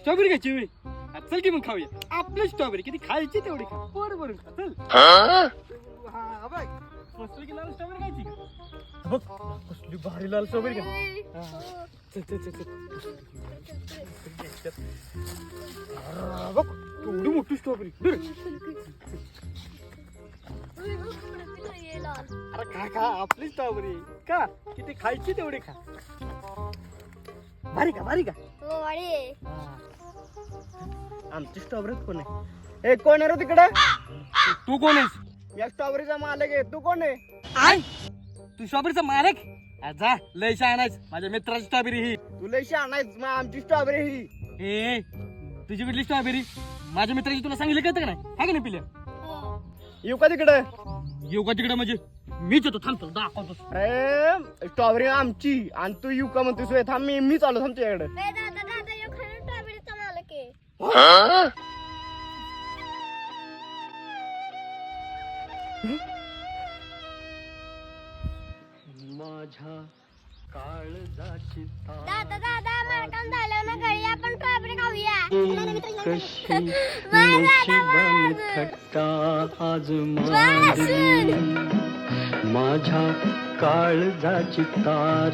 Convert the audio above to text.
Strawberry खायची होय? हा, चल की मग खाऊया. आपली स्ट्रॉबेरी किती खायची तेवढी खा. पोट भरून खा. चल. हा, बघ. मस्त की लाल स्ट्रॉबेरी खायची? का बघ कसली भारी लाल स्ट्रॉबेरी का हा. चल चल चल चल. बघ केवढी मोठी स्ट्रॉबेरी. अरे खा खा आपली स्ट्रॉबेरी. का किती खायची तेवढी खा. भारी का भारी का? आमची स्ट्रॉबेरी कोण आहे? ए कोण आहे रे तिकडे? तू कोण आहेस? या स्ट्रॉबेरीचा मालक आहे. तू कोण आहे? आय! तू स्ट्रॉबेरीचा मालक? आ, जा लय आणायच माझ्या मित्राची स्ट्रॉबेरी ही. तू लय शहाणा मग आमची स्ट्रॉबेरी ही. ए तुझी कुठली स्ट्रॉबेरी माझ्या मित्राची तुला सांगितलं कळतं का नाही? हाय का नाही पिल्या? येऊ का तिकडे? येऊ का तिकडे? म्हणजे मीच येतो थांबतो दाखवतो. अरे स्ट्रॉबेरी आमची. आणि तू येऊ का म्हणतोस? होय? थांब मी मी चालू थांब तुझ्याकडे. माझ्या काळजाची दादा दादा कशी नशिबाने. थट्टा आज. मांडली माझ्या काळजाची तार